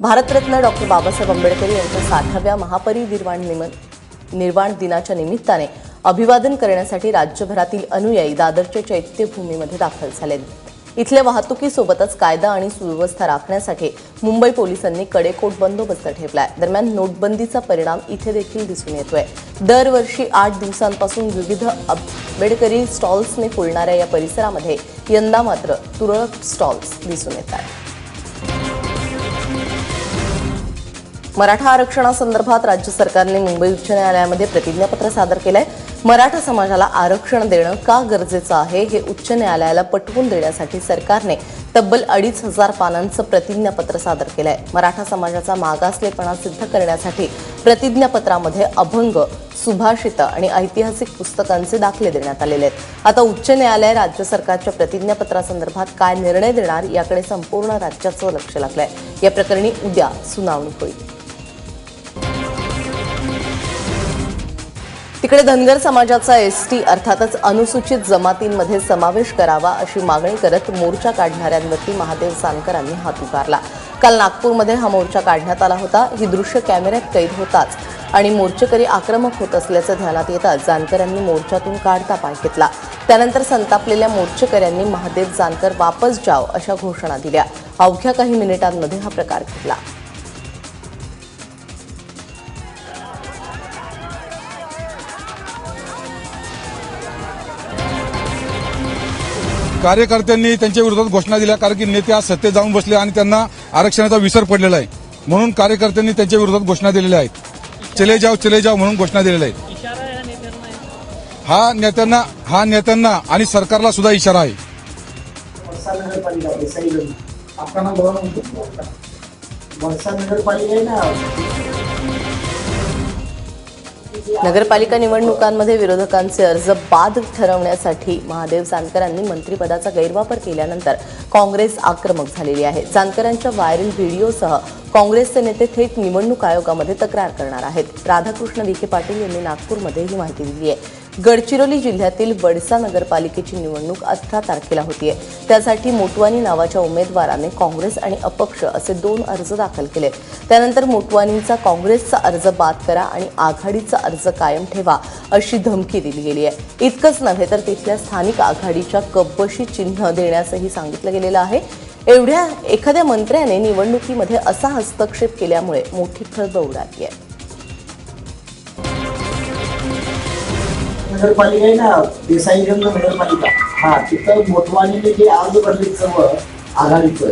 Bharat Ratna doctor Babasaheb Ambedkar यांच्या साठाव्या महापरिनिर्वाण निम- निर्वाण दिनाच्या निमित्ताने अभिवादन करण्यासाठी राज्यभरातील अनुयायी दादरच्या चैत्यभूमीमध्ये दाखल झाले इथल्या वाहतुकीसोबतच कायदा आणि सुव्यवस्था राखण्यासाठी मुंबई पोलिसांनी कडेकोट बंदोबस्त ठेवलाय दरम्यान नोटबंदीचा परिणाम इथे देखील दिसून येतोय. दरवर्षी आठ दिवसांपासून विविध आंबेडकरी स्टॉल्सने फुलणाऱ्या या परिसरामध्ये यंदा मात्र तुरळक स्टॉल्स दिसून येत आहेत. मराठा आरक्षणासंदर्भात राज्य सरकारने मुंबई उच्च न्यायालयामध्ये प्रतिज्ञापत्र सादर केलंय. मराठा समाजाला आरक्षण देणं का गरजेचं आहे हे उच्च न्यायालयाला पटवून देण्यासाठी सरकारने तब्बल अडीच हजार पानांचं प्रतिज्ञापत्र सादर केलंय. मराठा समाजाचा मागासलेपणा सिद्ध करण्यासाठी प्रतिज्ञापत्रामध्ये अभंग सुभाषित आणि ऐतिहासिक पुस्तकांचे दाखले देण्यात आलेले आहेत. आता उच्च न्यायालय राज्य सरकारच्या प्रतिज्ञापत्रासंदर्भात काय निर्णय देणार याकडे संपूर्ण राज्याचं लक्ष लागलंय. या प्रकरणी उद्या सुनावणी होईल. तिकडे धनगर समाजाचा एस टी अर्थातच अनुसूचित जमातींमध्ये समावेश करावा अशी मागणी करत मोर्चा काढणाऱ्यांवरती महादेव जानकरांनी हात उगारला काल नागपूरमध्ये हा मोर्चा काढण्यात आला होता. ही दृश्य कॅमेऱ्यात कैद होताच आणि मोर्चेकरी आक्रमक होत असल्याचं ध्यानात येताच जानकरांनी मोर्चातून काढता पाय घेतला. त्यानंतर संतापलेल्या मोर्चेकऱ्यांनी महादेव जानकर वापस जाव अशा घोषणा दिल्या. अवघ्या काही मिनिटांमध्ये हा प्रकार घडला. कार्यकर्त्यांनी त्यांच्या विरोधात घोषणा दिल्या कारण की नेते आज सत्तेत जाऊन बसले आणि त्यांना आरक्षणाचा विसर पडलेला आहे. म्हणून कार्यकर्त्यांनी त्यांच्या विरोधात घोषणा दिलेल्या आहेत. चले जाव चले जाव म्हणून घोषणा दिलेल्या आहेत. हा नेत्यांना हा नेत्यांना आणि सरकारला सुद्धा इशारा आहे. नगरपालिका नगरपालिका निवडणुकांमध्ये विरोधकांचे अर्ज बाद ठरवण्यासाठी महादेव जानकरांनी मंत्रिपदाचा गैरवापर केल्यानंतर काँग्रेस आक्रमक झालेली आहे. जानकरांच्या व्हायरल व्हिडिओसह काँग्रेसचे नेते थेट निवडणूक आयोगामध्ये तक्रार करणार आहेत. राधाकृष्ण विखे पाटील यांनी नागपूरमध्ये ही माहिती दिली आहे. गडचिरोली जिल्ह्यातील वडसा नगरपालिकेची निवडणूक अठरा तारखेला होतीये. त्यासाठी मोटवानी नावाच्या उमेदवाराने काँग्रेस आणि अपक्ष असे दोन अर्ज दाखल केले. त्यानंतर मोटवानींचा काँग्रेसचा अर्ज बाद करा आणि आघाडीचा अर्ज कायम ठेवा अशी धमकी दिली गेली आहे इतकंच नव्हे तर तिथल्या स्थानिक आघाडीच्या कब्बशी चिन्ह देण्यासही सांगितलं गेलेलं आहे. एवढ्या एखाद्या मंत्र्याने निवडणुकीमध्ये असा हस्तक्षेप केल्यामुळे मोठी खळबळ उडाली आहे नगरपालिका आहे ना देसाईगंज नगरपालिका. हा तिथं मोठवानीने जे अर्ज भरले सर्व आघाडीचं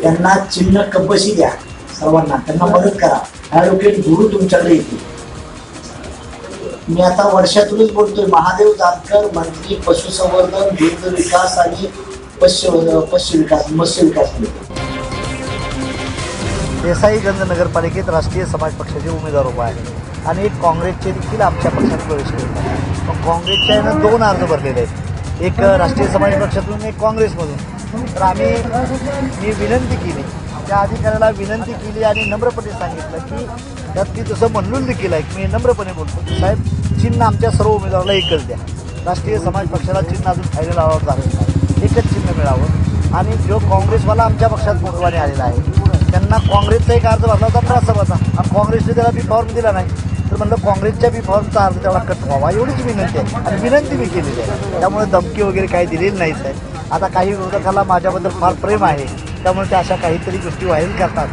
त्यांना चिन्ह कपशी द्या सर्वांना. त्यांना मदत करा. ॲडव्होकेट गुरु तुमच्याकडे येतील. मी आता वर्षातूनच बोलतोय महादेव जानकर मंत्री पशुसंवर्धन दुग्ध विकास आणि पश्य पश्य विकास मत्स्य विकास देसाईगंज नगरपालिकेत राष्ट्रीय समाज पक्षाचे उमेदवार उभा आहे आणि एक काँग्रेसचे देखील आमच्या पक्षात प्रवेश केला. मग काँग्रेसच्या यानं दोन अर्ज भरलेले आहेत. एक राष्ट्रीय समाज पक्षातून एक काँग्रेसमधून. तर आम्ही मी विनंती केली. त्या अधिकाऱ्याला विनंती केली आणि नम्रपणे सांगितलं की त्यात ती तसं म्हणून देखील आहे मी नम्रपणे बोलतो की साहेब चिन्ह आमच्या सर्व उमेदवाराला एकच द्या. राष्ट्रीय समाज पक्षाला चिन्ह अजून फायनल लावावं झालेलं नाही. एकच चिन्ह मिळावं. आणि जो काँग्रेसवाला आमच्या पक्षात मोठवाने आलेला आहे त्यांना काँग्रेसचा एक अर्ज भरला होता प्रस्तावाचा आणि काँग्रेसने त्याला बी फॉर्म दिला नाही. म्हणलं काँग्रेसच्या बी फॉर्मचा अर्ज तेवढा कट व्हावा. एवढीच विनंती आहे. आणि विनंती मी केलेली आहे. त्यामुळे धमकी वगैरे काही दिलेली नाहीच आहे आता काही विरोधकाला माझ्याबद्दल फार प्रेम आहे. त्यामुळे ते अशा काहीतरी गोष्टी व्हायरल करतात.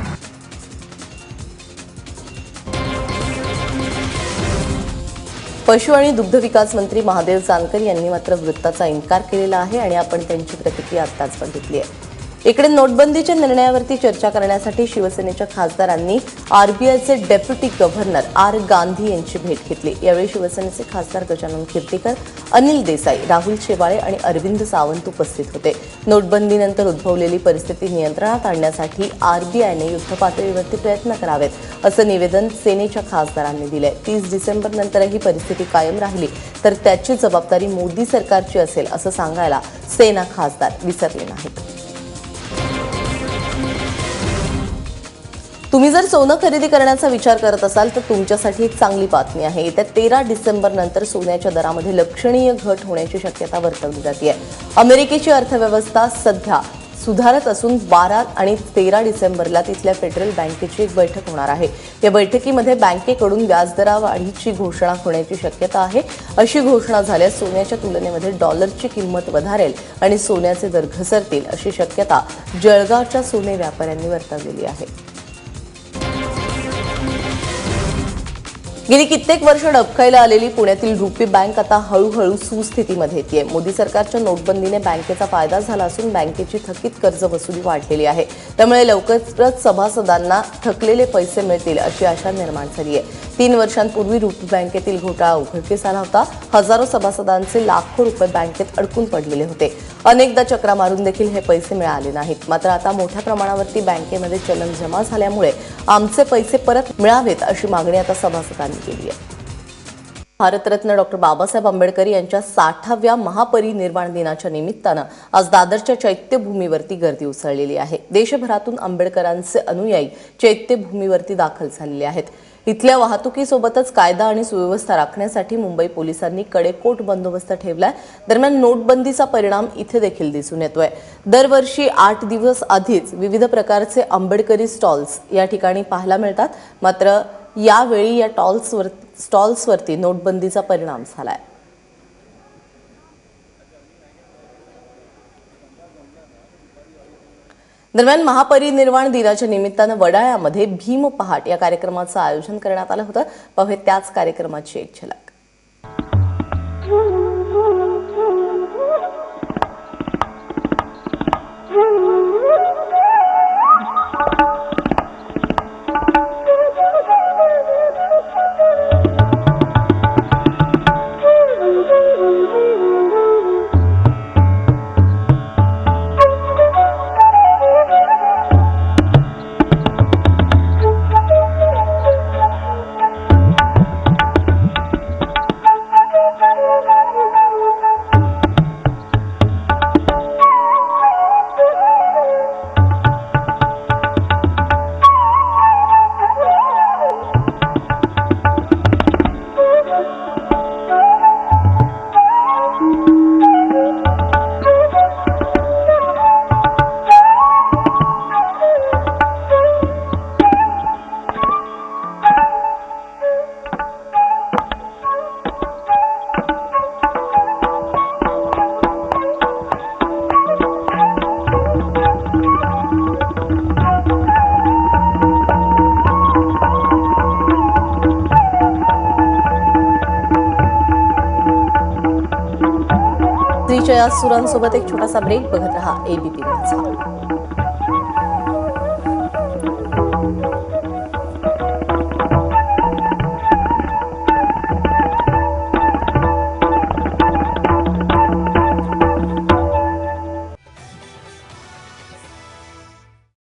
पशु आणि दुग्ध विकास मंत्री महादेव जानकर यांनी मात्र वृत्ताचा इन्कार केलेला आहे आणि आपण त्यांची प्रतिक्रिया आत्ताच बघितली आहे. इकडे नोटबंदीच्या निर्णयावरती चर्चा करण्यासाठी शिवसेनेच्या खासदारांनी आरबीआयचे डेप्युटी गव्हर्नर आर गांधी यांची भेट घेतली. यावेळी शिवसेनेचे खासदार गजानन कीर्तीकर अनिल देसाई राहुल शेवाळे आणि अरविंद सावंत उपस्थित होते. नोटबंदीनंतर उद्भवलेली परिस्थिती नियंत्रणात आणण्यासाठी आरबीआयने युद्धपातळीवरती प्रयत्न करावेत असं निवेदन सेनेच्या खासदारांनी दिलंय. तीस डिसेंबर नंतरही परिस्थिती कायम राहिली तर त्याची जबाबदारी मोदी सरकारची असेल असं सांगायला सेना खासदार विसरले नाहीत. तुम्ही जर सोनं खरेदी करण्याचा विचार करत असाल तर तुमच्यासाठी एक चांगली बातमी आहे. येत्या तेरा डिसेंबर नंतर सोन्याच्या दरामध्ये लक्षणीय घट होण्याची शक्यता वर्तवली जाते अमेरिकेची अर्थव्यवस्था सध्या सुधारत असून बारा आणि तेरा डिसेंबरला तिथल्या फेडरल बँकेची एक बैठक होणार आहे. या बैठकीमध्ये बँकेकडून व्याजदरा वाढीची घोषणा होण्याची शक्यता आहे. अशी घोषणा झाल्यास सोन्याच्या तुलनेमध्ये डॉलरची किंमत वधारेल आणि सोन्याचे दर घसरतील अशी शक्यता जळगावच्या सोने व्यापाऱ्यांनी वर्तवलेली आहे. गेली कित्येक वर्ष डबकायला आलेली पुण्यातील रुपी बँक आता हळूहळू सुस्थितीमध्ये येते मोदी सरकारच्या नोटबंदीने बँकेचा फायदा झाला असून बँकेची थकीत कर्ज वसुली वाढलेली आहे. त्यामुळे लवकरच सभासदांना थकलेले पैसे मिळतील अशी आशा निर्माण झाली आहे. तीन वर्षांपूर्वी रुपी बँकेतील घोटाळा उघडकीस आला होता. हजारो सभासदांचे लाखो रुपये बँकेत अडकून पडलेले होते. अनेकदा चक्रा मारून देखील हे पैसे मिळाले नाहीत. मात्र आता मोठ्या प्रमाणावरती बँकेमध्ये चलन जमा झाल्यामुळे आमचे पैसे परत मिळावेत अशी मागणी आता सभासदांनी केली आहे. भारतरत्न डॉक्टर बाबासाहेब आंबेडकर यांच्या साठाव्या महापरिनिर्वाण दिनाच्या निमित्तानं आज दादरच्या चैत्यभूमीवरती गर्दी उसळलेली आहे. देशभरातून आंबेडकरांचे अनुयायी चैत्यभूमीवरती दाखल झालेले आहेत. इथल्या वाहतुकीसोबतच कायदा आणि सुव्यवस्था राखण्यासाठी मुंबई पोलिसांनी कडेकोट बंदोबस्त ठेवलाय. दरम्यान नोटबंदीचा परिणाम इथे देखील दिसून येतोय. दरवर्षी आठ दिवस आधीच विविध प्रकारचे आंबेडकरी स्टॉल्स या ठिकाणी पाहायला मिळतात. मात्र यावेळी या टॉल्सवर स्टॉल्सवरती नोटबंदीचा परिणाम झालाय. दरम्यान महापरिनिर्वाण दिनाच्या निमित्तानं वडाळ्यामध्ये भीम पहाट या कार्यक्रमाचं आयोजन करण्यात आलं होतं. पाहुयात त्याच कार्यक्रमाची एक झलक. स्त्रीच्या या सुरांसोबत एक छोटासा ब्रेक बघत रहा एबीपी माझा